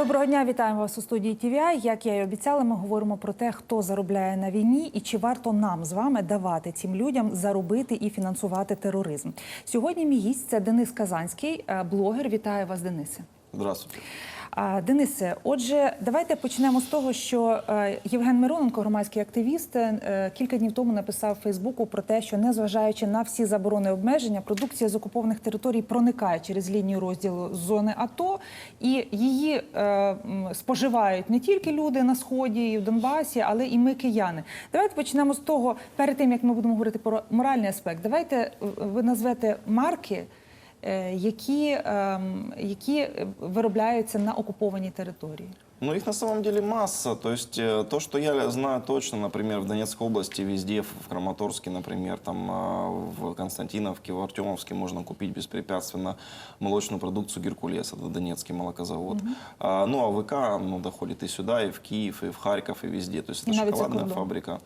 Доброго дня, вітаємо вас у студії ТВІ. Як я і обіцяла, ми говоримо про те, хто заробляє на війні і чи варто нам з вами давати цим людям заробити і фінансувати тероризм. Сьогодні мій гість це Денис Казанський, е, блогер. Вітаю вас, Денисе. Здравствуйте. Денисе, отже, давайте почнемо з того, що е, Євген Мироненко, громадський активіст, е, кілька днів тому написав Фейсбуку про те, що незважаючи на всі заборони обмеження, продукція з окупованих територій проникає через лінію розділу зони АТО, і її е, споживають не тільки люди на сході і в Донбасі, але і ми, кияни. Давайте почнемо з того, перед тим як ми будемо говорити про моральний аспект. Давайте ви назвете марки які, ем, які виробляються на окупованій території. Ну, их на самом деле масса. То есть э, то, что я знаю точно, например, в Донецкой области, везде, в Краматорске, например, там а, в Константиновке, в Артемовске можно купить беспрепятственно молочную продукцию Геркулес, это донецкий молокозавод. А, ну, а ВК ну, доходит и сюда, и в Киев, и в Харьков, и везде. То есть это И навіть за шоколадная кордон. фабрика.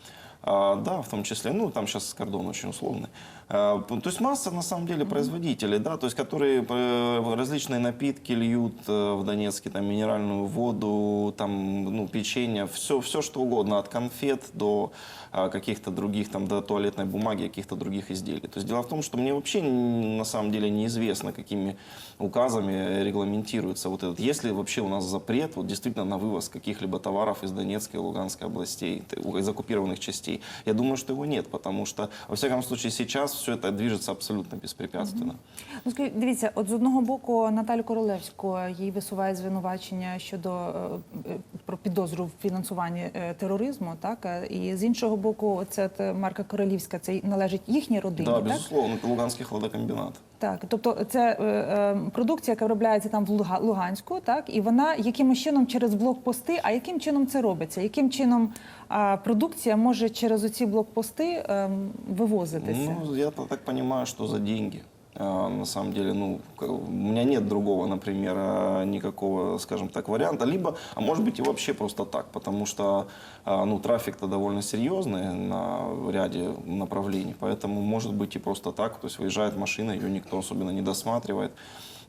А, да, в том числе, ну, там сейчас кордон очень условный. А, то есть масса, на самом деле, производителей, да, то есть которые э, различные напитки льют э, в Донецке, там, минеральную воду, там, ну, печенье, все, все что угодно, от конфет до а, каких-то других, там, до туалетной бумаги, каких-то других изделий. То есть дело в том, что мне вообще на самом деле неизвестно, какими указами регламентируется вот этот, есть ли вообще у нас запрет вот действительно на вывоз каких-либо товаров из Донецкой и Луганской областей, из оккупированных частей. Я думаю, что его нет, потому что, во всяком случае, сейчас все это движется абсолютно беспрепятственно. Ну, скажіть, дивіться, от з одного боку Наталю Королевську їй висувають звинувачення щодо е, е, про підозру в фінансуванні е, тероризму, так е, і з іншого боку, це е, Марка Королівська, це належить їхній родині, Да, так? безусловно, это Луганский хладокомбинат. Так, тобто це е, е, продукція, яка виробляється там в Луга- Луганську, так і вона якимось чином через блокпости. А яким чином це робиться? Яким чином а, продукція може через оці блокпости ем, вивозитися? Ну, я так понимаю, что за деньги. А, На самом деле, ну, к- у меня нет другого, например, а, никакого, скажем так, варианта. Либо, а может быть и вообще просто так, потому что, а, ну, трафик-то довольно серьезный на ряде направлений, поэтому может быть и просто так, то есть выезжает машина, ее никто особенно не досматривает,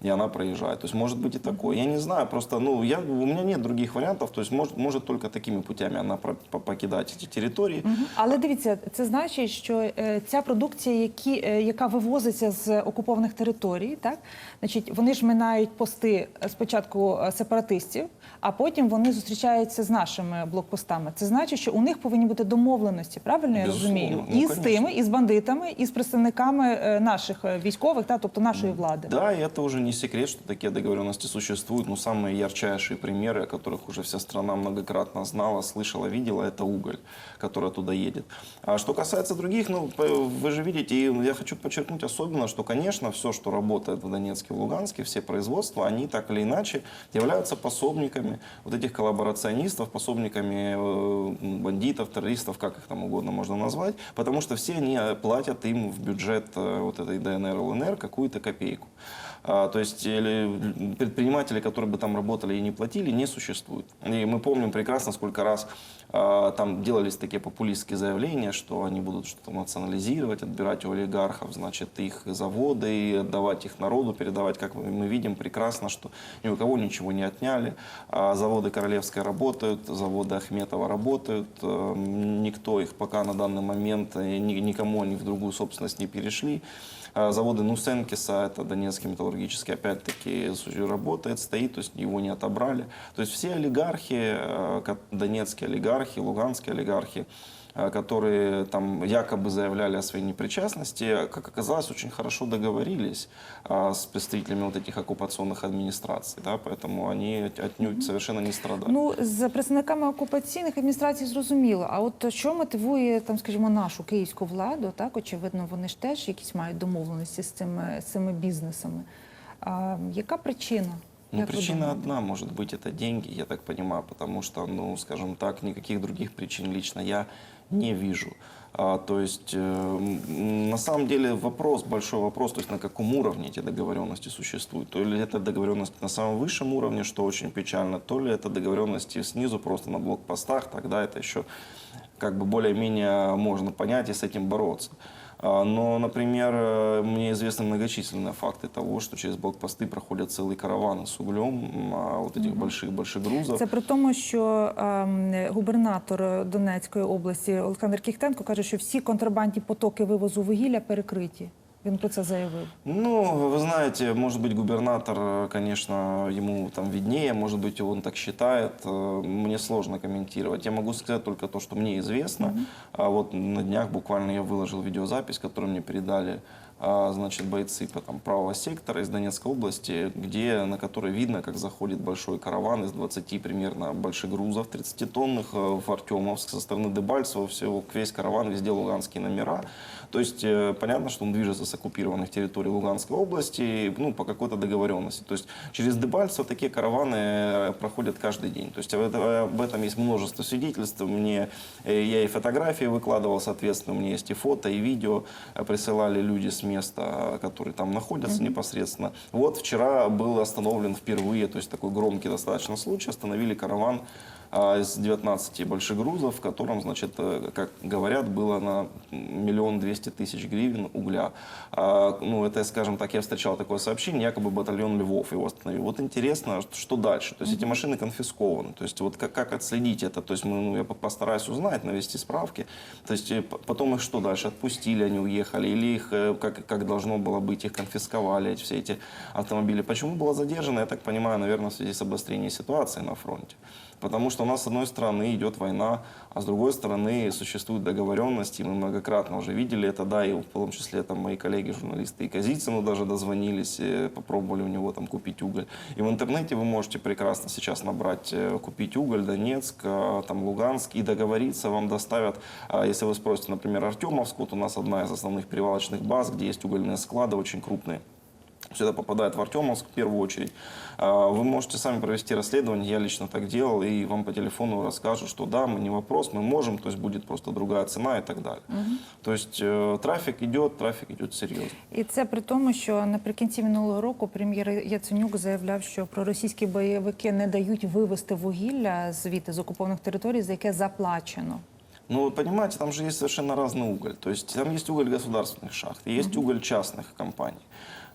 и она проезжает. То есть может быть и такое. Я не знаю, просто, ну, я, у меня нет других вариантов, то есть может, может только такими путями она про- по- покидать эти территории. Мгм. Але дивіться, це значить, що е, ця продукція, які, е, яка вивозиться з окупованих територій, так значить, вони ж минають пости е, спочатку е, сепаратистів, а потім вони зустрічаються з нашими блокпостами. Це значить, що у них повинні бути домовленості. Правильно я Безусловно. розумію? Ну, і з конечно. тими, і з бандитами, і з представниками е, наших е, військових, та тобто нашої влади. Да, и это уже не секрет, что такие договоренности существуют. Но самые ярчайшие примеры, о которых уже вся страна многократно знала, слышала, видела, это уголь, который туда едет. А что касается других, ну, вы же видите, и я хочу подчеркнуть особенно, что, конечно, все, что работает в Донецке, в Луганске, все производства, они так или иначе являются пособниками вот этих коллаборационистов, пособниками э, бандитов, террористов, как их там угодно можно назвать, потому что все они платят им в бюджет э, вот этой ДНР, ЛНР какую-то копейку. А, То есть или предприниматели, которые бы там работали и не платили, не существует. И мы помним прекрасно, сколько раз а, там делались такие популистские заявления, что они будут что-то национализировать, отбирать у олигархов, значит, их заводы, и отдавать их народу, передавать. Как мы видим прекрасно, что ни у кого ничего не отняли. А Заводы Королевской работают, заводы Ахметова работают. Э, Никто их пока на данный момент, э, ни- никому они в другую собственность не перешли. А Заводы Нусенкиса, это Донецкий металлургический, опять-таки работает, стоит, то есть его не отобрали. То есть все олигархи, э, донецкие олигархи, луганские олигархи, которые там якобы заявляли о своей непричастности, как оказалось, очень хорошо договорились а, с представителями вот этих оккупационных администраций, да, поэтому они от- отнюдь совершенно не страдали. Ну з представниками окупаційних адміністрацій зрозуміло. А от що мотивує там, скажімо, нашу київську владу? Так очевидно, вони ж теж якісь мають домовленості з цими, з цими бізнесами. А, яка причина? Ну, ви причина одна, может быть, это деньги, я так понимаю, потому что, ну, скажем так, никаких других причин лично я не вижу. А, то есть, э, на самом деле, вопрос, большой вопрос, то есть на каком уровне эти договоренности существуют. То ли это договоренность на самом высшем уровне, что очень печально, то ли это договоренности снизу, просто на блокпостах, тогда это еще как бы более-менее можно понять и с этим бороться. А, А, Но, например, э, мне известны многочисленные факты того, что через блокпосты проходят целые караваны с углем, м, а, вот этих больших-больших грузов. Це при тому, що ем, губернатор Донецької області Олександр Кіхтенко каже, що всі контрабандні потоки вивозу вугілля перекриті. Він про це заявив. Ну, вы знаете, может быть, губернатор, конечно, ему там виднее, может быть, он так считает. Мне сложно комментировать. Я могу сказать только то, что мне известно. А вот на днях буквально я выложил видеозапись, которую мне передали а, значит, бойцы там, правого сектора из Донецкой области, где, на которой видно, как заходит большой караван из 20 примерно больших грузов 30-тонных э, в Артемовск со стороны Дебальцева, всего, весь караван, везде луганские номера. То есть э, понятно, что он движется с оккупированных территорий Луганской области ну, по какой-то договоренности. То есть через Дебальцево такие караваны э, проходят каждый день. То есть об об этом есть множество свидетельств. Мне, э, я и фотографии выкладывал, соответственно, у меня есть и фото, и видео. Э, Присылали люди с места, э, которые там находятся непосредственно. Вот вчера был остановлен впервые, то есть такой громкий достаточно случай, остановили караван из 19 больших грузов, в котором, значит, э, как говорят, было на миллион двести тысяч гривен угля. А, Ну, это, скажем так, я встречал такое сообщение, якобы батальон Львов его остановил. Вот интересно, что дальше? То есть эти машины конфискованы. То есть вот как, как отследить это? То есть мы, ну, я по- постараюсь узнать, навести справки. То есть э, потом их что дальше? Отпустили, они уехали? Или их, э, как, как должно было быть, их конфисковали, эти- все эти автомобили? Почему было задержано? Я так понимаю, наверное, в связи с обострением ситуации на фронте. Потому что у нас, с одной стороны, идет война, а с другой стороны, существуют договоренности. Мы многократно уже видели это, да, и в том числе там, мои коллеги-журналисты и Казицыну даже дозвонились, э, попробовали у него там купить уголь. И в интернете вы можете прекрасно сейчас набрать, э, купить уголь, Донецк, э, там, Луганск, и договориться, вам доставят, а если вы спросите, например, Артемовск, вот у нас одна из основных перевалочных баз, где есть угольные склады очень крупные Все это попадает в Артемовск в первую очередь. А, Вы можете сами провести расследование, я лично так делал, и вам по телефону расскажут, что да, мы не вопрос, мы можем, то есть будет просто другая цена и так далее. То есть э, трафик идет, трафик идет серьезно. І це при тому, що наприкінці минулого року прем'єр Яценюк заявляв, що проросійські бойовики не дають вивезти вугілля звідти з окупованих територій, за яке заплачено. Ну, вы понимаете, там же есть совершенно разный уголь. То есть там есть уголь государственных шахт, есть уголь частных компаний.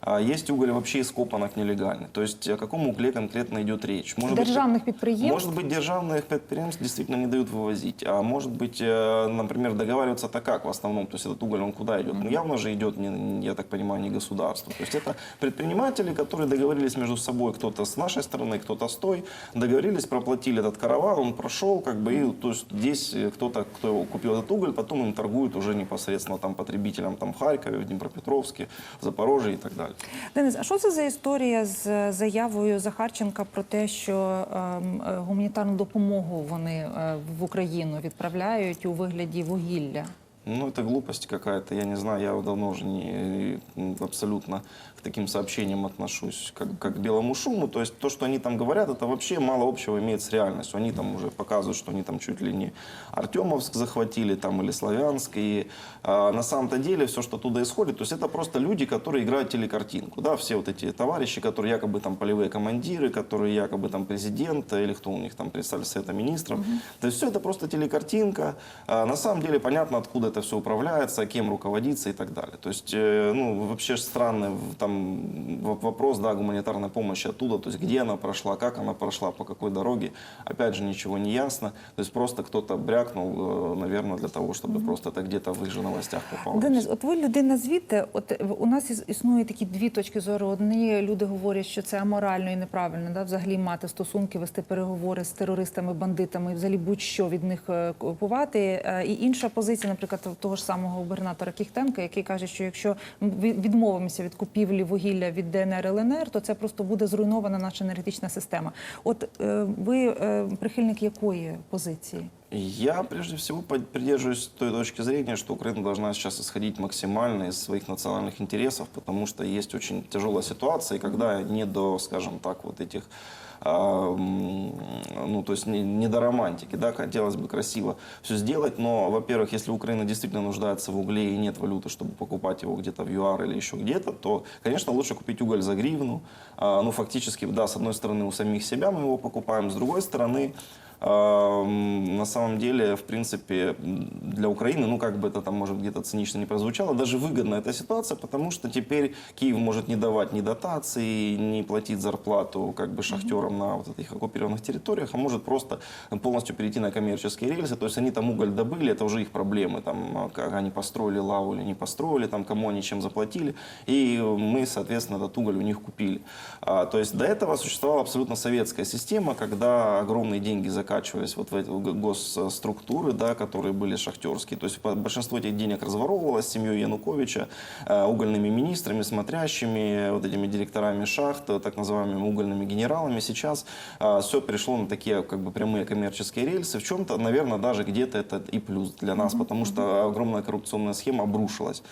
А есть уголь вообще из копанок нелегальный. То есть о каком угле конкретно идет речь? Может быть, Державних підприємств Может быть, державных предприятий действительно не дают вывозить. А может быть, э, например, договариваться-то как в основном? То есть этот уголь, он куда идет? Ну, явно же идет, не, я так понимаю, не государство. То есть это предприниматели, которые договорились между собой, кто-то с нашей стороны, кто-то с той, договорились, проплатили этот караван, он прошел, как бы, и то есть здесь э, кто-то, кто купил этот уголь, потом им торгует уже непосредственно там потребителям там в Харькове, в Днепропетровске, в Запорожье и так далее. Денис, а що це за історія з заявою Захарченка про те, що ем, е, гуманітарну допомогу вони е, в Україну відправляють у вигляді вугілля? Ну, это глупость какая-то, я не знаю, я давно уже не, абсолютно к таким сообщениям отношусь, как, как к белому шуму. То есть то, что они там говорят, это вообще мало общего имеет с реальностью. Они там уже показывают, что они там чуть ли не Артемовск захватили там или Славянск. И а, на самом-то деле все, что туда исходит, то есть это просто люди, которые играют телекартинку. Да, все вот эти товарищи, которые якобы там полевые командиры, которые якобы там президент или кто у них там представитель Совета Министров. То есть все это просто телекартинка. А, на самом деле понятно, откуда это все управляется, кем руководится и так далее. То есть, э, ну, вообще ж странный в- там в- вопрос, да, гуманитарной помощи оттуда, то есть где она прошла, как она прошла, по какой дороге, опять же ничего не ясно. То есть просто кто-то брякнул, э, наверное, для того, чтобы просто это где-то в их же новостях попало. Денис, от ви людина звідти. От е, у нас іс- існує такі дві точки зору. Одні люди говорять, що це аморально і неправильно, да, взагалі мати стосунки, вести переговори з терористами, бандитами, і взагалі будь-що від них е, купувати. Е, І інша позиція, наприклад, того ж самого губернатора Кіхтенка, який каже, що якщо ми відмовимося від купівлі вугілля від ДНР ЛНР, то це просто буде зруйнована наша енергетична система. От е, ви е, прихильник якої позиції? Я прежде всего придерживаюсь той точки зрения, что Украина должна сейчас исходить максимально из своих национальных интересов, потому что есть очень тяжелая ситуация, когда не до, скажем так, вот этих, а, ну, то есть не, не до романтики, да, хотелось бы красиво все сделать, но, во-первых, если Украина действительно нуждается в угле и нет валюты, чтобы покупать его где-то в ЮАР или еще где-то, то, конечно, лучше купить уголь за гривну, А, ну, фактически, да, с одной стороны, у самих себя мы его покупаем, с другой стороны, На самом деле, в принципе, для Украины, ну как бы это там может где-то цинично не прозвучало, даже выгодна эта ситуация, потому что теперь Киев может не давать ни дотации, не платить зарплату как бы шахтерам на вот этих оккупированных территориях, а может просто полностью перейти на коммерческие рельсы. То есть они там уголь добыли, это уже их проблемы, там а, как они построили лаву или не построили, там кому они чем заплатили, и мы, соответственно, этот уголь у них купили. А, то есть до этого существовала абсолютно советская система, когда огромные деньги закачивались вот в эти госструктуры, да, которые были шахтерские. То есть большинство этих денег разворовывалось семьей Януковича, э, угольными министрами, смотрящими, вот этими директорами шахт, э, так называемыми угольными генералами. Сейчас все перешло на такие как бы прямые коммерческие рельсы. В чем-то, наверное, даже где-то это и плюс для нас, потому что огромная коррупционная схема обрушилась.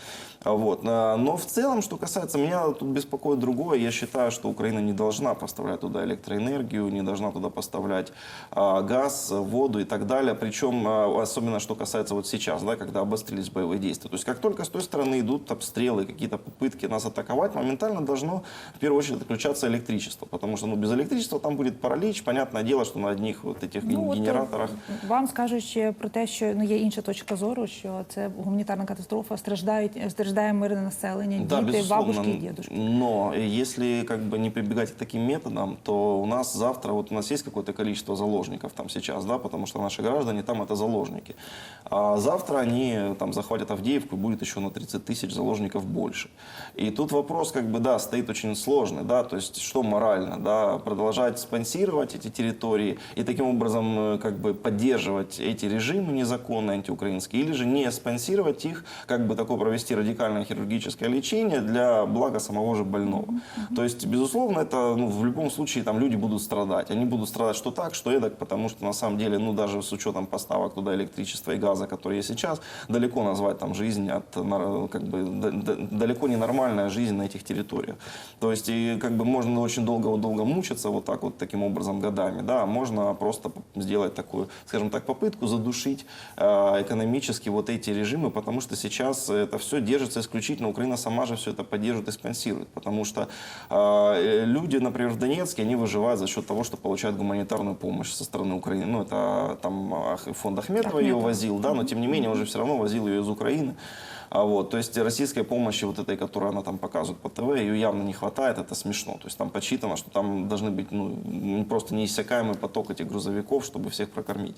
Вот. Но в целом, что касается меня, тут беспокоит другое. Я считаю, что Украина не должна поставлять туда электроэнергию, не должна туда поставлять а, газ, воду и так далее. Причем, а, особенно что касается вот сейчас, да, когда обострились боевые действия. То есть, как только с той стороны идут обстрелы, какие-то попытки нас атаковать, моментально должно в первую очередь отключаться электричество. Потому что ну, без электричества там будет паралич. Понятное дело, что на одних вот этих Ну, от, генераторах е, вам скажуть ще про те, що ну є інша точка зору, що це гуманітарна катастрофа, страждають страждає мирне населення, Да, діти, безусловно. бабушки і дідушки. Но если как бы не прибегать к таким методам, то у нас завтра, вот у нас есть какое-то количество заложников там сейчас, да, потому что наши граждане там это заложники. А завтра они там захватят Авдеевку, и будет еще на 30 тысяч заложников больше. И тут вопрос, как бы, да, стоит очень сложный, да, то есть что морально, да, продолжать спонсировать эти территории и таким образом э, как бы поддерживать эти режимы незаконные антиукраинские, или же не спонсировать их, как бы такое провести радикальное хирургическое лечение для блага самого же больного. То есть, безусловно, это ну, в любом случае там люди будут страдать. Они будут страдать что так, что эдак, потому что на самом деле, ну даже с учетом поставок туда электричества и газа, которые есть сейчас, далеко назвать там жизнь от как бы далеко не нормальная жизнь на этих территориях. То есть и как бы можно очень долго-долго мучиться вот так вот таким образом годами, да, а можно просто сделать такую, скажем так, попытку задушить э, экономически вот эти режимы, потому что сейчас это все держится исключительно, Украина сама же все это поддерживает и спонсирует, потому что э, люди, например, в Донецке, они выживают за счет того, что получают гуманитарную помощь со стороны Украины. Ну, это там Ах- фонд Ахметова ее Ахметова. возил, да, но тем не менее он же все равно возил ее из Украины. А вот, то есть российской помощи вот этой, которую она там показывает по ТВ, ее явно не хватает, это смешно. То есть там подсчитано, что там должны быть ну, просто неиссякаемый поток этих грузовиков, чтобы всех прокормить.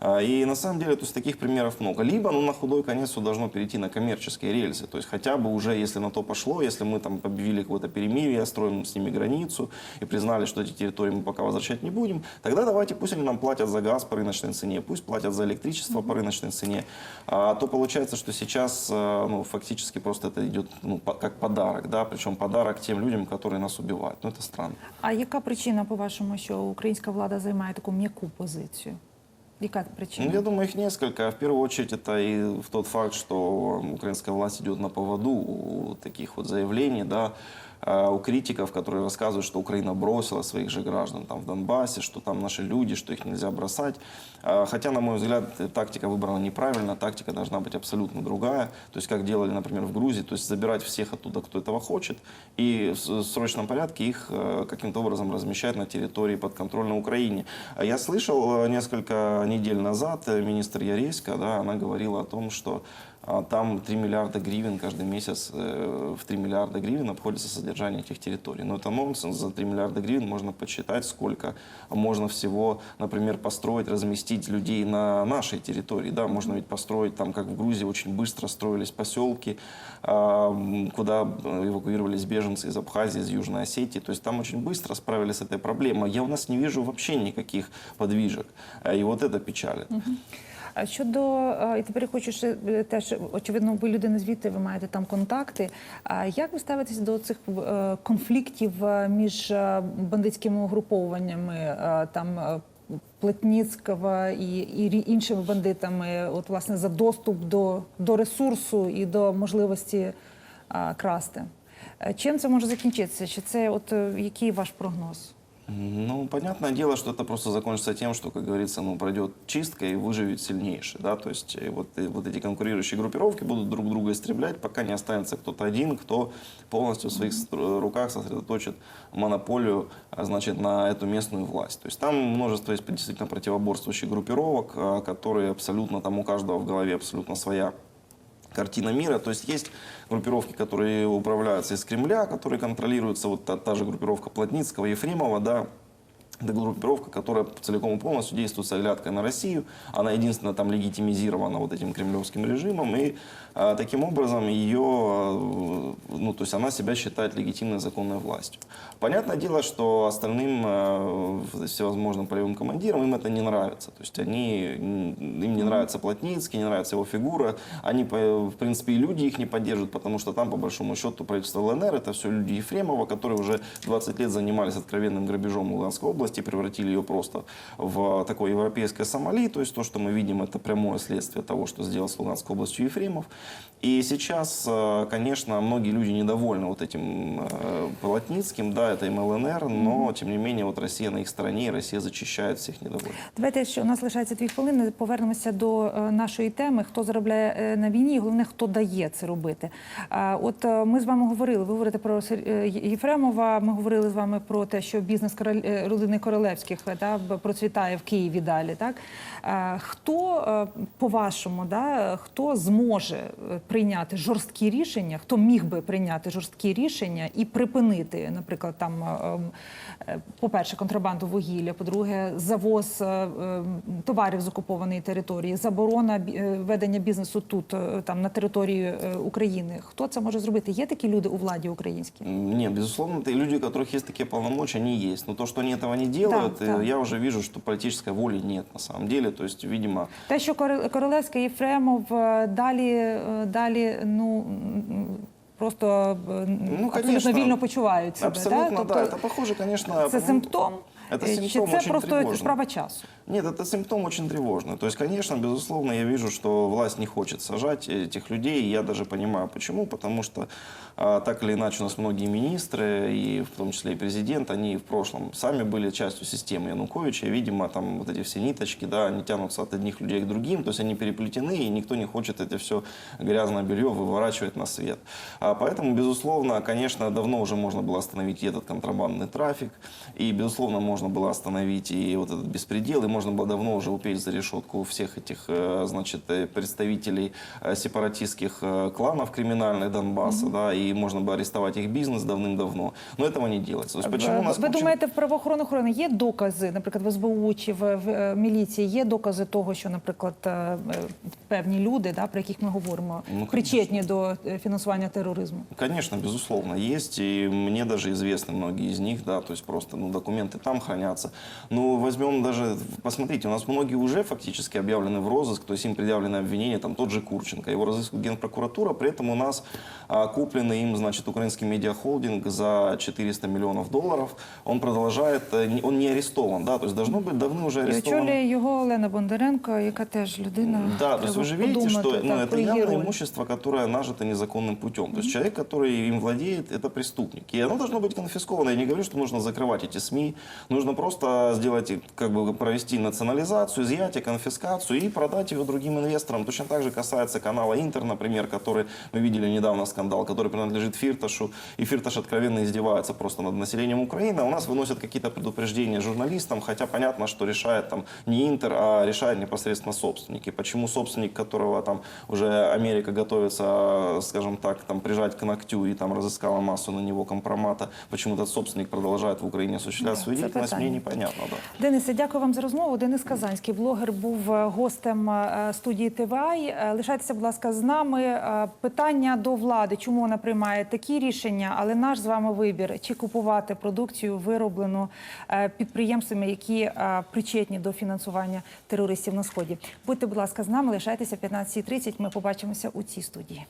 А, И на самом деле то есть, таких примеров много. Либо ну, на худой конец все должно перейти на коммерческие рельсы. То есть хотя бы уже, если на то пошло, если мы там объявили какое-то перемирие, строим с ними границу и признали, что эти территории мы пока возвращать не будем, тогда давайте пусть они нам платят за газ по рыночной цене, пусть платят за электричество по рыночной цене. А то получается, что сейчас э, ну, фактически просто это идет ну, по- как подарок, да, причем подарок тем людям, которые нас убивают. Ну это странно. А яка причина, по-вашому, що українська влада займає таку м'яку позицію? Яка причина? Ну, я думаю, их несколько. В первую очередь, это и в тот факт, что украинская власть идет на поводу у таких вот заявлений, да, а, у критиков, которые рассказывают, что Украина бросила своих же граждан там в Донбассе, что там наши люди, что их нельзя бросать. А, Хотя, на мой взгляд, э, тактика выбрана неправильно, тактика должна быть абсолютно другая. То есть, как делали, например, в Грузии, то есть забирать всех оттуда, кто этого хочет, и в срочном порядке их э, каким-то образом размещать на территории подконтрольной Украине. А Я слышал э, несколько недель назад э, министр Яреська, да, она говорила о том, что там 3 миллиарда гривен каждый месяц, э, в 3 миллиарда гривен обходится содержание этих территорий. Но это нонсенс, за 3 миллиарда гривен можно подсчитать, сколько можно всего, например, построить, разместить людей на нашей территории. Да, можно ведь построить там, как в Грузии, очень быстро строились поселки, а, куда э, эвакуировались беженцы из Абхазии, из Южной Осетии. То есть там очень быстро справились с этой проблемой. Я у нас не вижу вообще никаких подвижек. А, И вот это печалит. А Щодо е, і тепер хочу ще е, теж очевидно, ви людина звідти, ви маєте там контакти. А як ви ставитесь до цих е, конфліктів між бандитськими угруповуваннями там? Плетніцького і, і іншими бандитами, от власне за доступ до, до ресурсу і до можливості а, красти. Чим це може закінчитися? Чи це от який ваш прогноз? Ну, понятное дело, что это просто закончится тем, что, как говорится, ну, пройдет чистка и выживет сильнейший, да, то есть э, вот, э, вот эти конкурирующие группировки будут друг друга истреблять, пока не останется кто-то один, кто полностью в своих руках сосредоточит монополию, а, значит, на эту местную власть. То есть там множество есть действительно противоборствующих группировок, а, которые абсолютно, там у каждого в голове абсолютно своя картина мира. То есть есть группировки, которые управляются из Кремля, которые контролируются, вот та, та же группировка Плотницкого, Ефремова, да, это группировка, которая целиком и полностью действует с оглядкой на Россию. Она единственная там легитимизирована вот этим кремлевским режимом. И а, таким образом ее, а, ну, то есть она себя считает легитимной законной властью. Понятное дело, что остальным а, всевозможным полевым командирам им это не нравится. То есть они, им не нравится Плотницкий, не нравится его фигура. Они, в принципе, и люди их не поддерживают, потому что там, по большому счету, правительство ЛНР это все люди Ефремова, которые уже 20 лет занимались откровенным грабежом Луганской области, превратили ее просто в такое европейское Сомали. То есть то, что мы видим, это прямое следствие того, что сделал с Луганской областью Ефремов. И сейчас, э, конечно, многие люди недовольны вот этим э, Плотницким, да, это им ЛНР, но, тем не менее, вот Россия на их стороне, и Россия зачищает всех недовольных. Давайте, що у нас лишається дві хвилини. Повернемося до е, нашої теми. Хто заробляє е, на війні, і головне, хто дає це робити. А, От е, ми з вами говорили. Ви говорите про Сер- е, Єфремова. Ми говорили з вами про те, що бізнес король- е, родини Королевських е, да, б- процвітає в Києві далі. Так А, хто е, по-вашому, да, хто зможе е, прийняти жорсткі рішення? Хто міг би прийняти жорсткі рішення і припинити, наприклад, там, е, е, по-перше, контрабанду вугілля, по-друге, завоз е, е, товарів з окупованої території, заборона бі- е, ведення бізнесу тут, е, там на території е, України. Хто це може зробити? Є такі люди у владі українській? Нет, безусловно, это люди, у которых есть такие полномочия, они есть. Но то, что они этого не делают, Да, э, да. я уже вижу, что политической воли нет на самом деле. То есть, видимо, Те, що Корол- Королевська Єфремов е, далі, е, далі, ну м, просто е, Ну, абсолютно конечно. вільно почувають себе. абсолютно, да? да, это похоже, конечно... це по- симптом? Это Е, симптом Чи це очень просто тревожный. справа часу? Нет, это симптом очень тревожный. То есть, конечно, безусловно, я вижу, что власть не хочет сажать этих людей. И я даже понимаю, почему. Потому что а, так или иначе у нас многие министры, и в том числе и президент, они в прошлом сами были частью системы Януковича. И, видимо, там вот эти все ниточки, да, они тянутся от одних людей к другим. То есть они переплетены, и никто не хочет это все грязное белье выворачивать на свет. А поэтому, безусловно, конечно, давно уже можно было остановить этот контрабандный трафик. И, безусловно, можно было остановить и вот этот беспредел. И можно было давно уже упечь за решетку всех этих, э, значит, э, представителей э, сепаратистских э, кланов криминальных Донбасса, да, и можно было арестовать их бизнес давным-давно. Но этого не делается. То есть почему у нас Ви куча- думаєте, в правоохоронних охорони є докази, наприклад, в СБУ чи в, в е, міліції є докази того, що, наприклад, е, е, певні люди, да, про яких ми говоримо, Ну, причетні до е, фінансування тероризму? Конечно, безусловно, есть, и мне даже известны многие из них, да, то есть просто, ну, документы там хранятся. Ну, возьмем даже, посмотрите, у нас многие уже фактически объявлены в розыск, то есть им предъявлены обвинения, там тот же Курченко, его разыскивает Генпрокуратура, при этом у нас а, купленный им, значит, украинский медиахолдинг за 400 миллионов долларов, он продолжает, э, не- он не арестован, да, то есть должно быть давно уже І арестован. очолює його Олена Бондаренко, яка теж людина. Да, то есть треба вы же видите, подумати, что ну, так, это про її явное роль. имущество, которое нажито незаконным путем. То есть человек, который им владеет, это преступник. И оно должно быть конфисковано. Я не говорю, что нужно закрывать эти СМИ. Нужно просто сделать, как бы провести национализацию, изъятие, конфискацию и продать его другим инвесторам. Точно так же касается канала Интер, например, который мы видели недавно скандал, который принадлежит Фирташу. И Фирташ откровенно издевается просто над населением Украины. А у нас выносят какие-то предупреждения журналистам, хотя понятно, что решает там не Интер, а решает непосредственно собственники. Почему собственник, которого там уже Америка готовится, скажем так, там прижать к ногтю и там разыскала массу на него компромата, почему этот собственник продолжает в Украине осуществлять Да, свою это деятельность, мне питание. непонятно. Да. Денисе, дякую вам за розмову. Денис Казанський, блогер, був е, гостем е, студії ТВАЙ. Е, Лишайтеся, будь ласка, з нами. Питання до влади, чому вона приймає такі рішення, але наш з вами вибір чи купувати продукцію, вироблену підприємствами, які причетні до фінансування терористів на сході. Будьте, будь ласка, з нами. Лишайтеся в 15.30. Ми побачимося у цій студії.